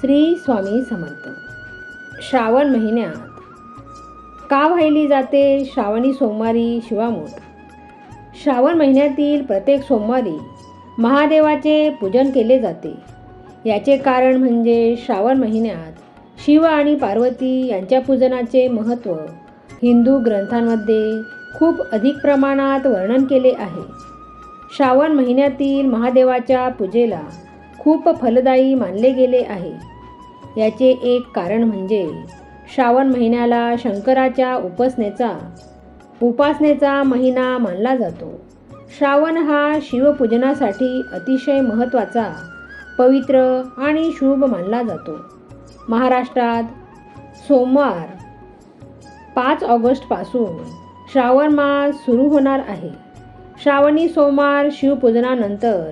श्री स्वामी समर्थ. श्रावण महिन्यात. का वाहिली जाते श्रावणी सोमवारी शिवामूठ श्रावण महिन्यातील प्रत्येक सोमवारी महादेवाचे पूजन केले जाते. याचे कारण म्हणजे श्रावण महिन्यात शिव आणि पार्वती यांच्या पूजनाचे महत्त्व हिंदू ग्रंथांमध्ये खूप अधिक प्रमाणात वर्णन केले आहे. श्रावण महिन्यातील महादेवाच्या पूजेला खूप फलदायी मानले गेले आहे. याचे एक कारण म्हणजे श्रावण महिन्याला शंकराच्या उपासनेचा उपासनेचा महिना मानला जातो. श्रावण हा शिवपूजनासाठी अतिशय महत्त्वाचा पवित्र आणि शुभ मानला जातो. महाराष्ट्रात सोमवार पाच ऑगस्टपासून श्रावण मास सुरू होणार आहे. श्रावणी सोमवार शिवपूजनानंतर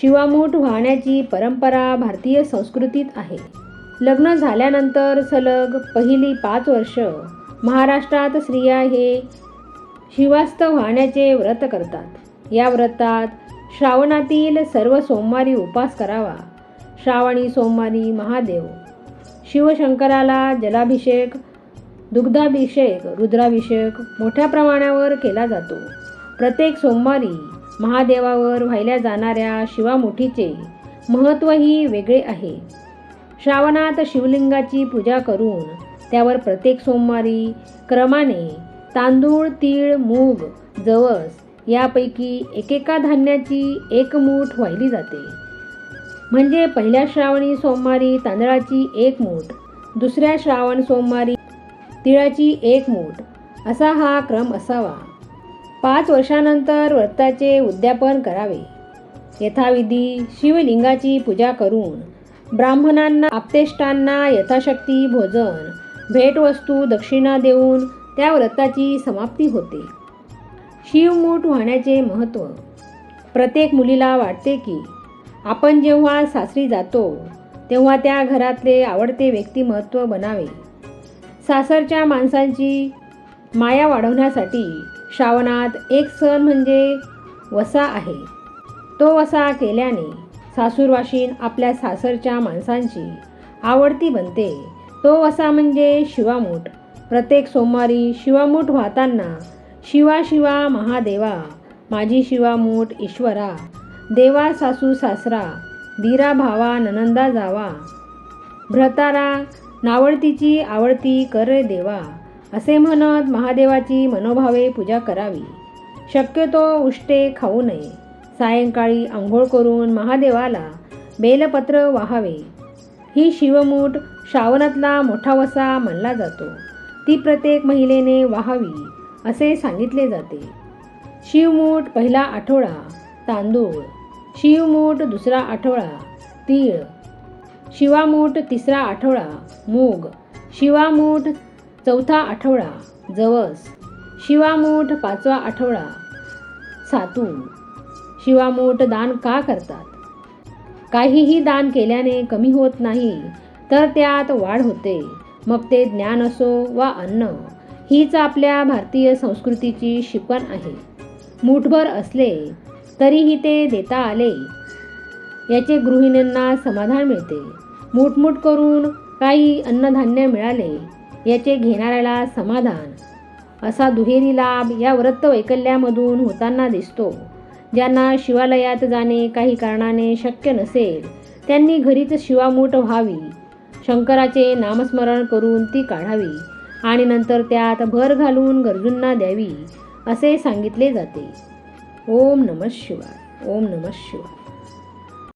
शिवामूठ वाहण्याची परंपरा भारतीय संस्कृतीत आहे. लग्न झाल्यानंतर सलग पहिली पाच वर्ष महाराष्ट्रात स्त्रिया हे शिवास्त वाहण्याचे व्रत करतात. या व्रतात श्रावणातील सर्व सोमवारी उपास करावा. श्रावणी सोमवारी महादेव. शिवशंकराला जलाभिषेक दुग्धाभिषेक रुद्राभिषेक मोठ्या प्रमाणावर केला जातो. प्रत्येक सोमवारी महादेवावर व्हायल्या जाणाऱ्या शिवामुठीचे महत्त्वही वेगळे आहे. श्रावणात शिवलिंगाची पूजा करून त्यावर प्रत्येक सोमवारी क्रमाने तांदूळ तीळ मूग जवस यापैकी एकेका धान्याची एक मूठ वाहिली जाते. म्हणजे पहिल्या श्रावणी सोमवारी तांदळाची एक मूठ दुसऱ्या श्रावण सोमवारी तिळाची एक मूठ असा हा क्रम असावा. पाच वर्षानंतर व्रताचे उद्यापन करावे. यथाविधी शिवलिंगाची पूजा करून ब्राह्मणांना आप्तेष्टांना यथाशक्ती भोजन भेटवस्तू दक्षिणा देऊन त्या व्रताची समाप्ती होते. शिवमूठ वाहण्याचे महत्त्व. प्रत्येक मुलीला वाटते की आपण जेव्हा सासरी जातो तेव्हा त्या घरातले आवडते व्यक्तिमत्व बनावे. सासरच्या माणसांची माया वाढवण्यासाठी श्रावणात एक सण म्हणजे वसा आहे. तो वसा केल्याने सासूरवाशीन आपल्या सासरच्या माणसांची आवडती बनते. तो वसा म्हणजे शिवामूठ. प्रत्येक सोमवारी शिवामूठ वाहताना शिवा शिवा महादेवा माझी शिवामूठ ईश्वरा देवा सासू सासरा धीरा भावा ननंदा जावा भ्रतारा नावडतीची आवडती कर देवा असे म्हणत महादेवाची मनोभावे पूजा करावी. शक्यतो उष्टे खाऊ नये. सायंकाळी आंघोळ करून महादेवाला बेलपत्र वाहावे. ही शिवमूठ श्रावणातला मोठा वसा मानला जातो. ती प्रत्येक महिलेने वाहावी असे सांगितले जाते. शिवमूठ पहिला आठवडा तांदूळ शिवमूठ दुसरा आठवडा तीळ शिवामूठ तिसरा आठवडा मूग शिवामूठ चौथा आठवडा जवस शिवामूठ पाचवा आठवडा सातू. शिवामूठ दान का करतात? काहीही दान केल्याने कमी होत नाही तर त्यात वाढ होते. मग ते ज्ञान असो वा अन्न हीच आपल्या भारतीय संस्कृतीची शिकवण आहे. मूठभर असले तरीही ते देता आले. याचे गृहिणींना समाधान मिळते. मूठमूठ करून काही अन्नधान्य मिळाले याचे घेणाऱ्याला समाधान. असा दुहेरी लाभ या व्रत वैकल्यामधून होताना दिसतो. ज्यांना शिवालयात जाणे काही कारणाने शक्य नसेल त्यांनी घरीच शिवामूठ व्हावी. शंकराचे नामस्मरण करून ती काढावी आणि नंतर त्यात भर घालून गरजूंना द्यावी असे सांगितले जाते. ओम नमः शिवाय. ओम नमः शिवाय.